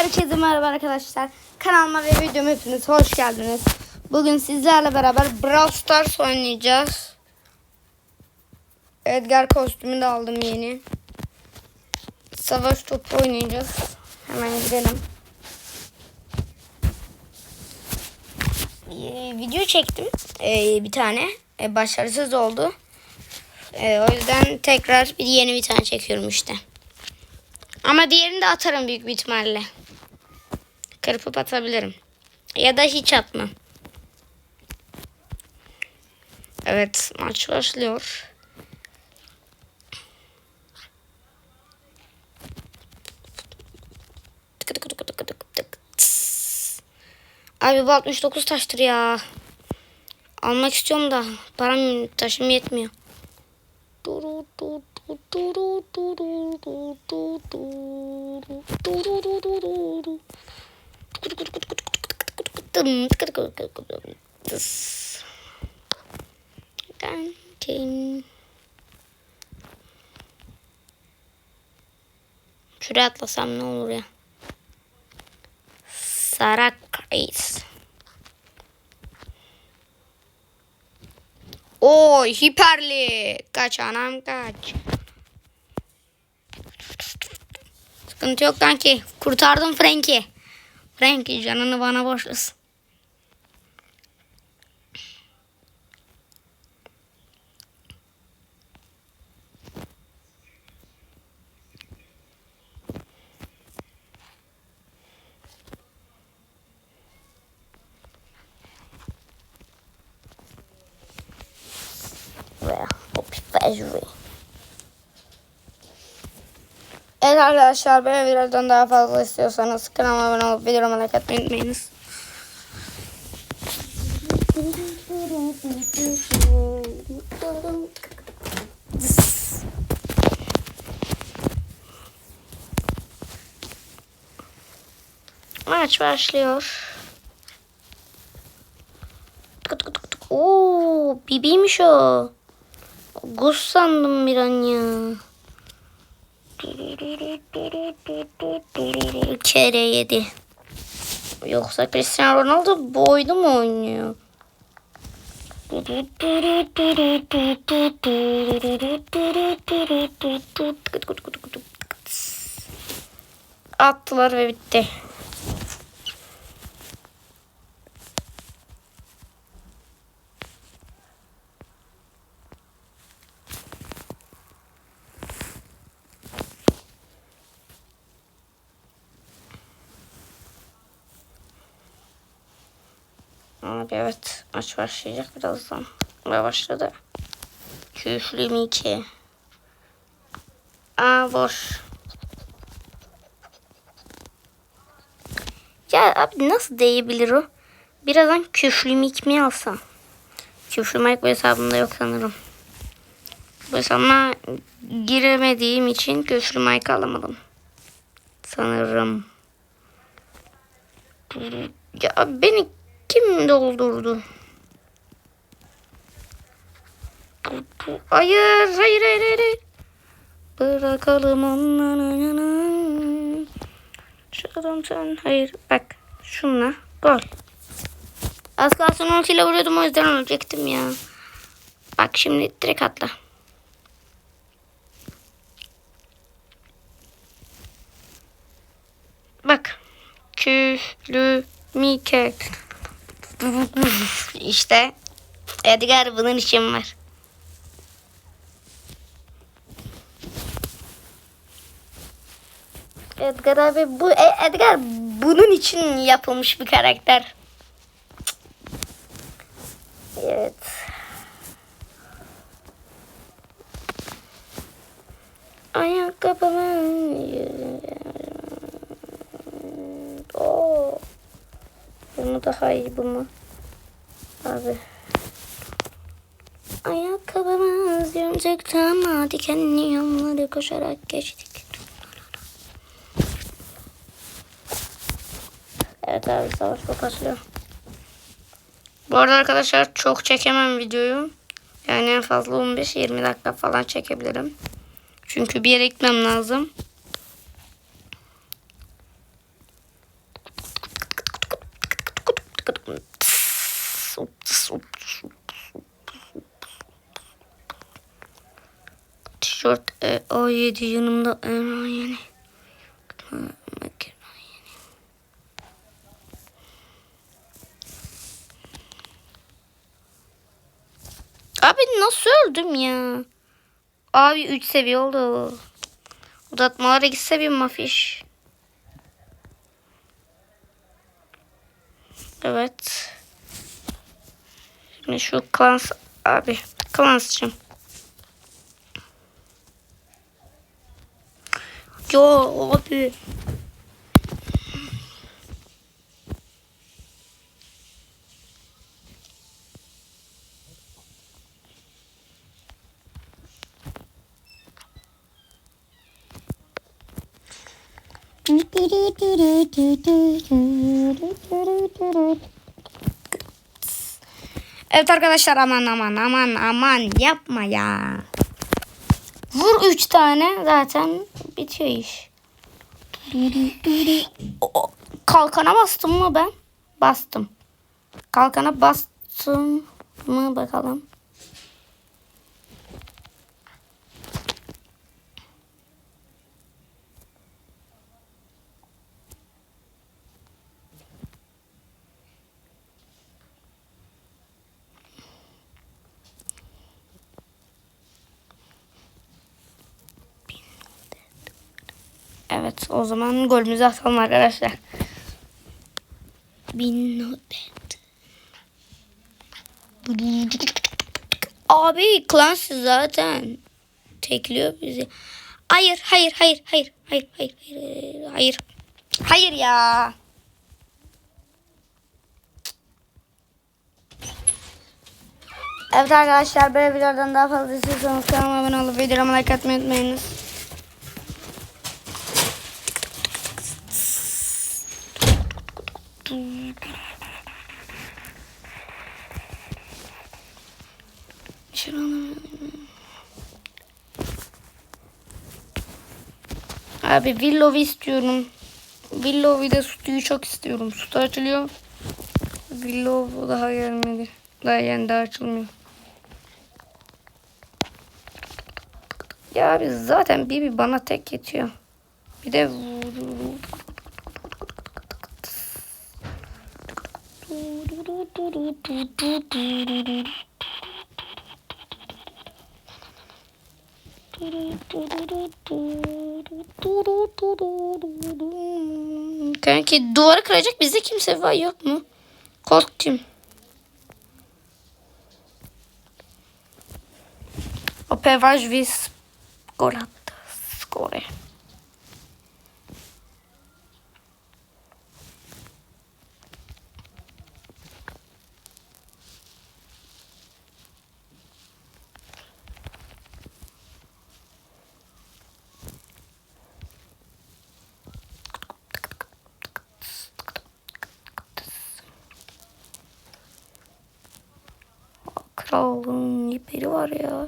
Herkese merhaba arkadaşlar. Kanalıma ve videoma hepiniz hoş geldiniz. Bugün sizlerle beraber Brawl Stars oynayacağız. Edgar kostümü de aldım yeni. Savaş topu oynayacağız. Hemen gidelim. Ee, video çektim ee, bir tane. Ee, başarısız oldu. Ee, o yüzden tekrar bir yeni bir tane çekiyorum işte. Ama diğerini de atarım büyük bir ihtimalle. Kırpıp atabilirim. Ya da hiç atmam. Evet maç başlıyor. Abi bu 69 taştır ya. Almak istiyorum da param taşım yetmiyor. Tıkıdım, tıkıdım, tıkıdım. Tıs. Kankin. Şuraya atlasam ne olur ya. Sarak Reis. Oy hiperli. Kaç anam kaç. Sıkıntı yok kanki. Kurtardım Frank'i. Frankie canını bana borçlusun. Factory. Evet arkadaşlar böyle videodan daha fazla istiyorsanız kanalıma abone olup videomu like atmayı unutmayınız. Maç başlıyor. Tık tık tık tık. Oo, bibiymiş o. Gus sandım bir an ya. Kere yedi. Yoksa Cristiano Ronaldo bu oyunu mu oynuyor? Attılar ve bitti. Abi evet maç başlayacak birazdan. Ve başladı. Küflüm iki. Aa boş. Ya abi nasıl değebilir o? Birazdan küflü mik mi alsam? Küflü mik bu hesabımda yok sanırım. Bu hesabıma giremediğim için küflü mik alamadım. Sanırım. Ya beni kim doldurdu? Hayır, hayır, hayır, hayır. Bırakalım onları yana. Şuradan sen, hayır. Bak, şunla. Gol. Az kalsın ultiyle vuruyordum o yüzden ölecektim ya. Bak şimdi direkt atla. Bak. Kühlü Mike. İşte Edgar bunun için var. Edgar abi bu E- Edgar bunun için yapılmış bir karakter. Evet. Ayakkabımın Oo. Bu mu daha iyi bu mu? Abi. Ayakkabımız yumuşaktı ama dikenli yolları koşarak geçtik. Evet abi savaş çok başlıyor. Bu arada arkadaşlar çok çekemem videoyu. Yani en fazla 15-20 dakika falan çekebilirim. Çünkü bir yere gitmem lazım. E, A7 yanımda Emrah yeni. Abi nasıl öldüm ya? Abi 3 seviye oldu. Uzatmalara gitse bir mafiş. Evet. Şimdi şu klans abi klansçım. Yo abi. Evet arkadaşlar aman aman aman aman yapma ya. Vur 3 tane zaten bitiyor iş. Kalkana bastım mı ben? Bastım. Kalkana bastım mı bakalım. Evet o zaman golümüzü atalım arkadaşlar. Bin. Abi Clancy zaten tekliyor bizi. Hayır hayır hayır hayır hayır hayır hayır hayır. Hayır ya. Evet arkadaşlar böyle videolardan daha fazla istiyorsanız kanalıma abone olup videomu like atmayı unutmayınız. Abi Willow istiyorum. Willow bir de Stu'yu çok istiyorum. Stu açılıyor. Willow daha gelmedi. Daha yani daha açılmıyor. Ya abi zaten Bibi bana tek yetiyor. Bir de Kanki duvarı kıracak bizde kimse var yok mu? Korktum. Opevaj vis gol attı. Skore. Ya.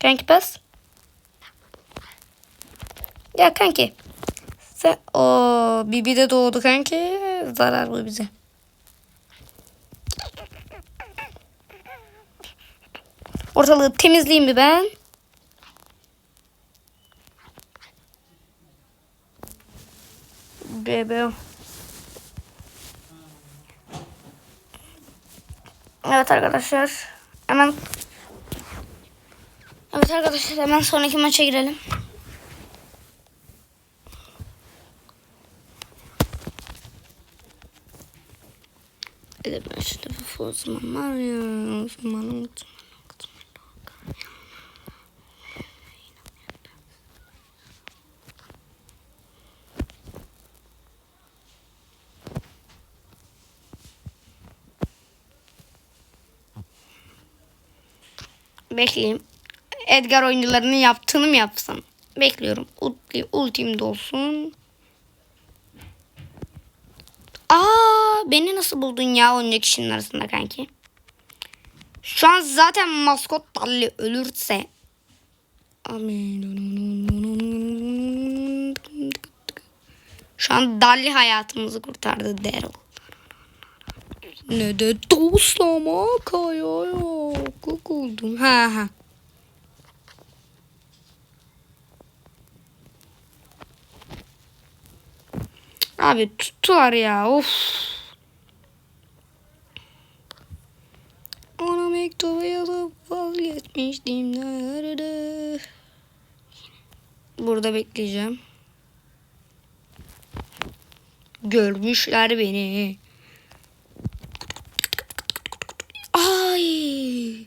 Kanki pas. Ya kanki. Sen o Bibi de doğdu kanki. Zarar bu bize. Ortalığı temizleyeyim mi ben? Bebeğim. Evet arkadaşlar. Hemen Evet arkadaşlar hemen sonraki maça girelim. Evet ben bir full zaman var ya. O zamanım Bekleyeyim. Edgar oyuncularının yaptığını mı yapsam? Bekliyorum. Ulti, ultim de olsun. Aa, beni nasıl buldun ya 10 kişinin arasında kanki? Şu an zaten maskot Dalli ölürse. Şu an Dalli hayatımızı kurtardı Daryl. Ne de dostlamak yok. Kukuldum. Ha ha. Abi tuttular ya. Of. Ona mektubu yazıp vazgeçmiştim nerede? Burada bekleyeceğim. Görmüşler beni. Ay.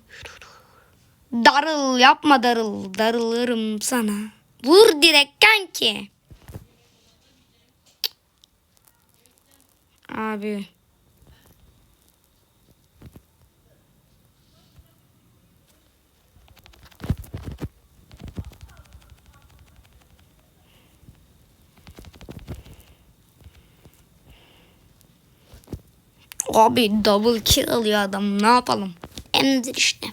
Yapma darıl. Darılırım sana. Vur direkt kanki. Abi. Abi double kill alıyor adam. Ne yapalım? Emdir işte.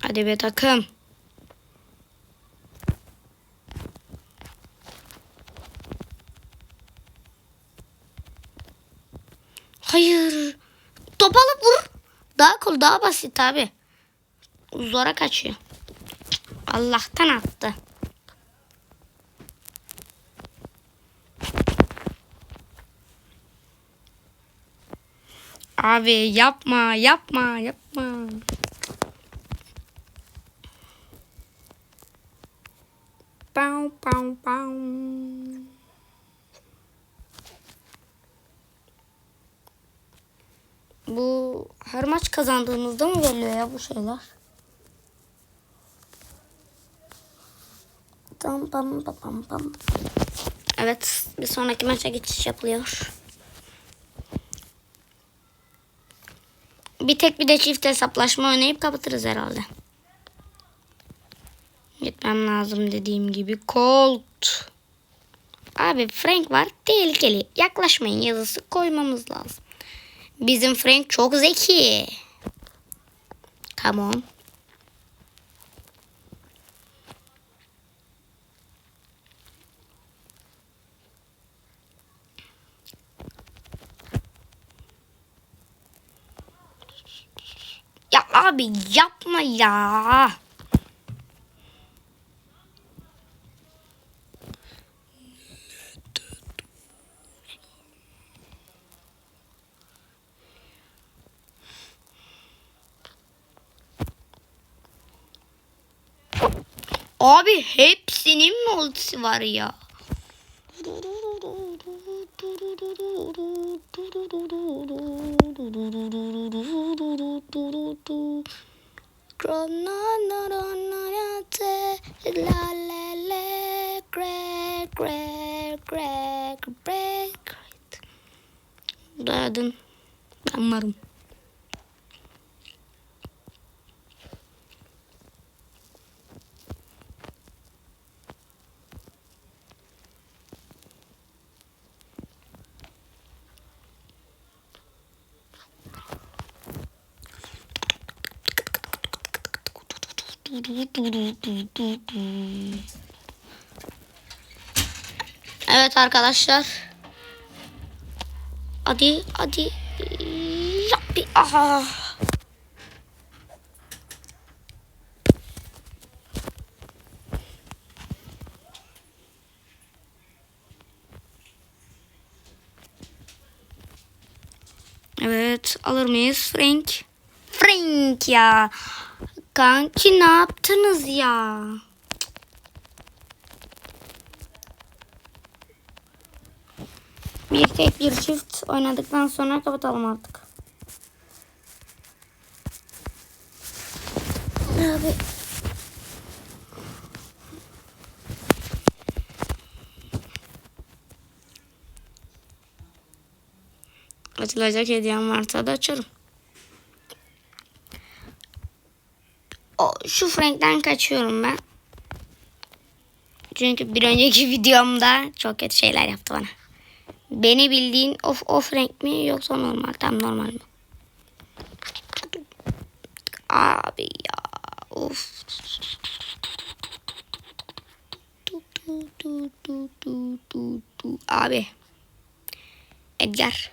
Hadi be takım. Hayır. Top alıp vur. Daha kol daha basit abi. Zora kaçıyor. Allah'tan attı. Abi yapma yapma yapma. Pow, pow, pow. Bu her maç kazandığımızda mı geliyor ya bu şeyler? Pam pam pam pam. Evet, bir sonraki maça geçiş yapılıyor. Bir tek bir de çift hesaplaşma oynayıp kapatırız herhalde. Gitmem lazım dediğim gibi. Colt. Abi Frank var. Tehlikeli. Yaklaşmayın yazısı koymamız lazım. Bizim Frank çok zeki. On. Ya abi yapma ya. Abi hepsinin mi ultisi var ya? Dayadım. Ben. Evet arkadaşlar. Hadi hadi. Yap bir. Aha. Evet alır mıyız Frank? Frank ya. Kanki ne yaptınız ya? Bir tek bir çift oynadıktan sonra kapatalım artık. Abi. Açılacak hediyem varsa da açarım. o, şu Frank'ten kaçıyorum ben. Çünkü bir önceki videomda çok kötü şeyler yaptı bana. Beni bildiğin of of renk mi yoksa normal? Tam normal mi? Abi ya of. Abi. Edgar.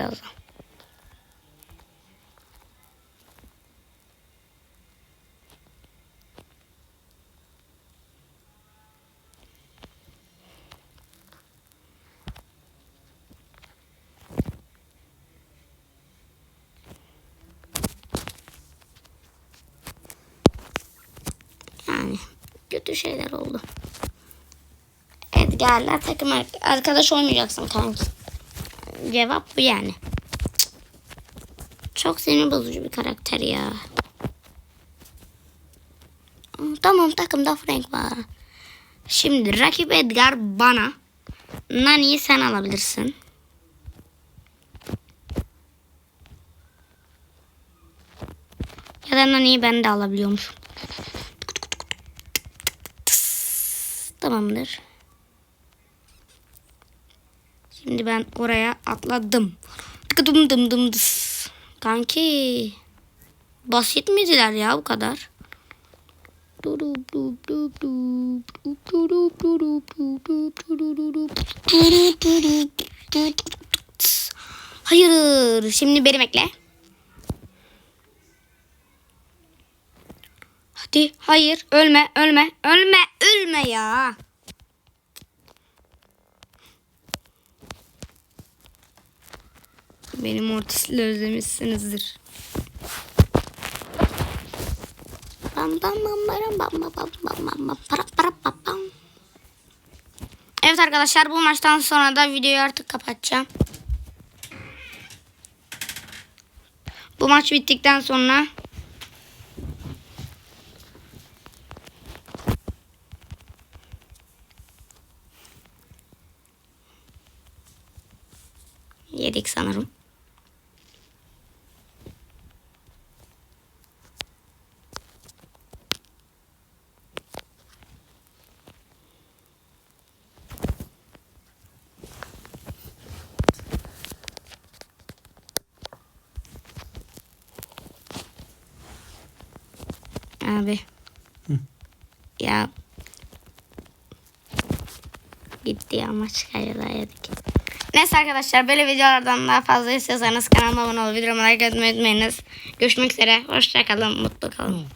Birazdan. Yani kötü şeyler oldu. Edgar'la takım ar- arkadaş olmayacaksın kanki. Cevap bu yani. Çok sinir bozucu bir karakter ya. Tamam takımda Frank var. Şimdi rakip Edgar bana. Nani'yi sen alabilirsin. Ya da Nani'yi ben de alabiliyormuşum. Tamamdır. Şimdi ben oraya atladım. Dıkıdım dım dım dıs. Kanki. Basit miydiler ya bu kadar? Hayır. Şimdi beni bekle. Hadi. Hayır. Ölme. Ölme. Ölme. Ölme ya. Beni Mortis'le özlemişsinizdir. Evet arkadaşlar bu maçtan sonra da videoyu artık kapatacağım. Bu maç bittikten sonra yedik sanırım. Abi. Ya. Gitti ya maç yedik. Neyse arkadaşlar böyle videolardan daha fazla istiyorsanız kanalıma abone olup videomu like etmeyi unutmayınız. Görüşmek üzere. Hoşçakalın. Mutlu kalın.